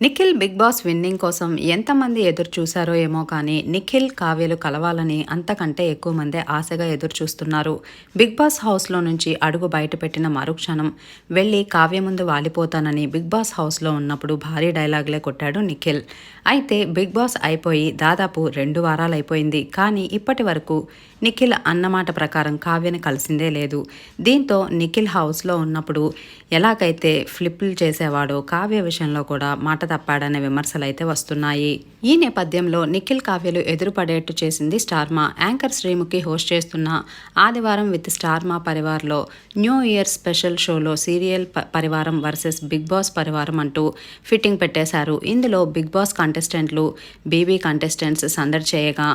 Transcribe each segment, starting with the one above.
Nikhil big boss winnowing కోసం ఎంతమంది ఎదురు చూశారో ఏమో కానీ నిఖిల్ కావ్యలు కలవాలని అంతకంటే ఎక్కువ మంది ఆశగా ఎదురు చూస్తున్నారు. బిగ్ బాస్ హౌస్లో నుంచి అడుగు బయటపెట్టిన మరుక్షణం వెళ్ళి కావ్య ముందు వాలిపోతానని బిగ్ బాస్ హౌస్లో ఉన్నప్పుడు భారీ డైలాగులే కొట్టాడు నిఖిల్. అయితే బిగ్ బాస్ అయిపోయి దాదాపు రెండు వారాలు అయిపోయింది కానీ ఇప్పటి వరకు నిఖిల్ అన్నమాట ప్రకారం కావ్యని కలిసిందే లేదు. దీంతో నిఖిల్ హౌస్లో ఉన్నప్పుడు ఎలాగైతే ఫ్లిప్లు చేసేవాడో కావ్య విషయంలో కూడా మాట తప్పాడనే విమర్శలైతే వస్తున్నాయి. ఈ నేపథ్యంలో నిఖిల్ కావ్యలు ఎదురుపడేట్టు చేసింది స్టార్మా. యాంకర్ శ్రీముఖి హోస్ట్ చేస్తున్న ఆదివారం విత్ స్టార్మా పరివార్లో న్యూ ఇయర్ స్పెషల్ షోలో సీరియల్ పరివారం వర్సెస్ బిగ్ బాస్ పరివారం అంటూ ఫిట్టింగ్ పెట్టేశారు. ఇందులో బిగ్ బాస్ కంటెస్టెంట్లు బీబీ కంటెస్టెంట్స్ సందడి చేయగా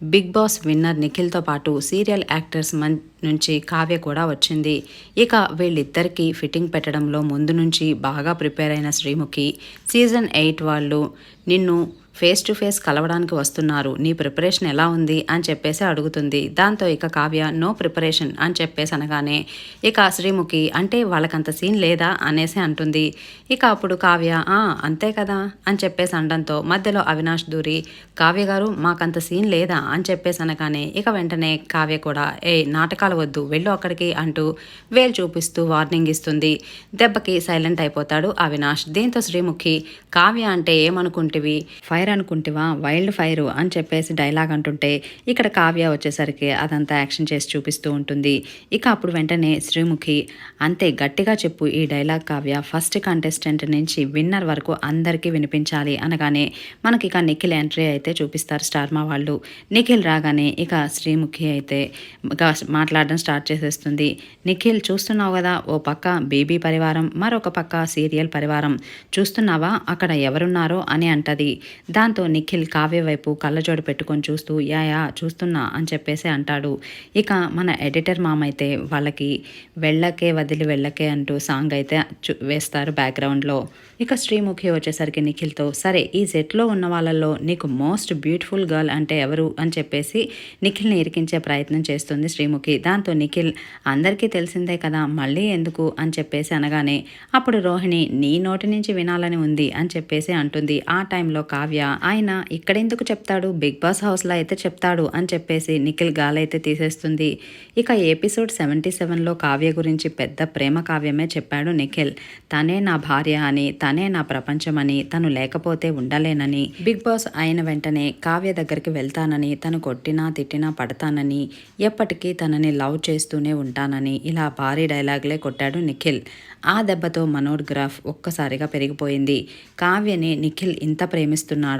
బిగ్ బాస్ విన్నర్ నిఖిల్తో పాటు సీరియల్ యాక్టర్స్ మన్ నుంచి కావ్య కూడా వచ్చింది. ఇక వీళ్ళిద్దరికీ ఫిట్టింగ్ పెట్టడంలో ముందు నుంచి బాగా ప్రిపేర్ అయిన శ్రీముఖి సీజన్ ఎయిట్ వాళ్ళు నిన్ను ఫేస్ టు ఫేస్ కలవడానికి వస్తున్నారు. నీ ప్రిపరేషన్ ఎలా ఉంది? అని చెప్పేసి అడుగుతుంది. దాంతో ఇక కావ్య నో ప్రిపరేషన్ అని చెప్పేసి అనగానే ఇక శ్రీముఖి అంటే వాళ్ళకంత సీన్ లేదా? అనేసి అంటుంది. ఇక అప్పుడు కావ్య అంతే కదా అని చెప్పేసి అనడంతో మధ్యలో అవినాష్ దూరి కావ్య గారు మాకంత సీన్ లేదా? అని చెప్పేసి అనగానే ఇక వెంటనే కావ్య కూడా ఏ నాటకాలు వద్దు వెళ్ళు అక్కడికి అంటూ వేలు చూపిస్తూ వార్నింగ్ ఇస్తుంది. దెబ్బకి సైలెంట్ అయిపోతాడు అవినాష్. దీంతో శ్రీముఖి కావ్య అంటే ఏమనుకుంటివి? ఫైర్ ఫైర్ అనుకుంటేవా? వైల్డ్ ఫైర్ అని చెప్పేసి డైలాగ్ అంటుంటే ఇక్కడ కావ్య వచ్చేసరికి అదంతా యాక్షన్ చేసి చూపిస్తూ ఉంటుంది. ఇక అప్పుడు వెంటనే శ్రీముఖి అంతే గట్టిగా చెప్పు ఈ డైలాగ్ కావ్య. ఫస్ట్ కంటెస్టెంట్ నుంచి విన్నర్ వరకు అందరికీ వినిపించాలి అనగానే మనకి ఇక నిఖిల్ ఎంట్రీ అయితే చూపిస్తారు స్టార్ మా వాళ్ళు. నిఖిల్ రాగానే ఇక శ్రీముఖి అయితే మాట్లాడడం స్టార్ట్ చేసేస్తుంది. నిఖిల్ చూస్తున్నావు కదా ఓ పక్క బేబీ పరివారం మరొక పక్క సీరియల్ పరివారం. చూస్తున్నావా? అక్కడ ఎవరున్నారో అని అంటది. దాంతో నిఖిల్ కావ్య వైపు కళ్ళజోడు పెట్టుకొని చూస్తూ యా యా చూస్తున్నా అని చెప్పేసి అంటాడు. ఇక మన ఎడిటర్ మామైతే వాళ్ళకి వెళ్ళకే వదిలి వెళ్ళకే అంటూ సాంగ్ అయితే వేస్తారు బ్యాక్గ్రౌండ్లో. ఇక శ్రీముఖి వచ్చేసరికి నిఖిల్తో సరే ఈ సెట్లో ఉన్న వాళ్ళల్లో నీకు మోస్ట్ బ్యూటిఫుల్ గర్ల్ అంటే ఎవరు అని చెప్పేసి నిఖిల్ని ఇరికించే ప్రయత్నం చేస్తుంది శ్రీముఖి. దాంతో నిఖిల్ అందరికీ తెలిసిందే కదా మళ్ళీ ఎందుకు అని చెప్పేసి అనగానే అప్పుడు రోహిణి నీ నోటి నుంచి వినాలని ఉంది అని చెప్పేసి అంటుంది. ఆ టైంలో కావ్య ఆయన ఇక్కడెందుకు చెప్తాడు? బిగ్ బాస్ హౌస్లో అయితే చెప్తాడు అని చెప్పేసి నిఖిల్ గాలైతే తీసేస్తుంది. ఇక ఎపిసోడ్ సెవెంటీ సెవెన్లో కావ్య గురించి పెద్ద ప్రేమ కావ్యమే చెప్పాడు నిఖిల్. తనే నా భార్య అని తనే నా ప్రపంచమని తను లేకపోతే ఉండలేనని. బిగ్ బాస్ అయిన వెంటనే కావ్య దగ్గరికి వెళ్తానని తను కొట్టినా తిట్టినా పడతానని ఎప్పటికీ తనని లవ్ చేస్తూనే ఉంటానని ఇలా భారీ డైలాగ్లే కొట్టాడు నిఖిల్. ఆ దెబ్బతో మనోగ్రాఫ్ ఒక్కసారిగా పెరిగిపోయింది. కావ్యని నిఖిల్ ఇంత ప్రేమిస్తున్నాడు?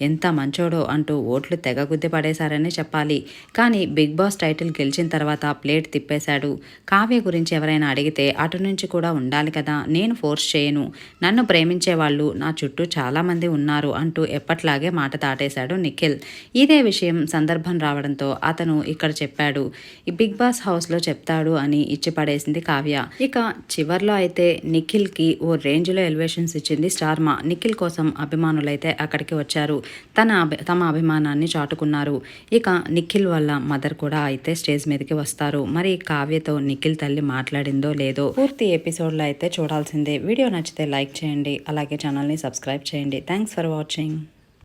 ఎంత మంచోడో అంటూ ఓట్లు తెగ గుద్దిపడేశారనే చెప్పాలి. కానీ బిగ్ బాస్ టైటిల్ గెలిచిన తర్వాత ప్లేట్ తిప్పేశాడు. కావ్య గురించి ఎవరైనా అడిగితే అటు నుంచి కూడా ఉండాలి కదా నేను ఫోర్స్ చేయను. నన్ను ప్రేమించే వాళ్ళు నా చుట్టూ చాలామంది ఉన్నారు అంటూ ఎప్పట్లాగే మాట దాటేశాడు నిఖిల్. ఇదే విషయం సందర్భం రావడంతో అతను ఇక్కడ చెప్పాడు. ఈ బిగ్ బాస్ హౌస్లో చెప్తాడు అని ఇచ్చిపడేసింది కావ్య. ఇక చివర్లో అయితే నిఖిల్కి ఓ రేంజ్లో ఎలివేషన్స్ ఇచ్చింది స్టార్మా. నిఖిల్ కోసం అభిమానులైతే అక్కడికి వచ్చారు. తన తమ అభిమానాన్ని చాటుకున్నారు. ఇక నిఖిల్ వల్ల మదర్ కూడా అయితే స్టేజ్ మీదకి వస్తారు. మరి కావ్యతో నిఖిల్ తల్లి మాట్లాడిందో లేదో పూర్తి ఎపిసోడ్లో అయితే చూడాల్సిందే. వీడియో నచ్చితే లైక్ చేయండి. అలాగే ఛానల్ని సబ్స్క్రైబ్ చేయండి. Thanks for watching.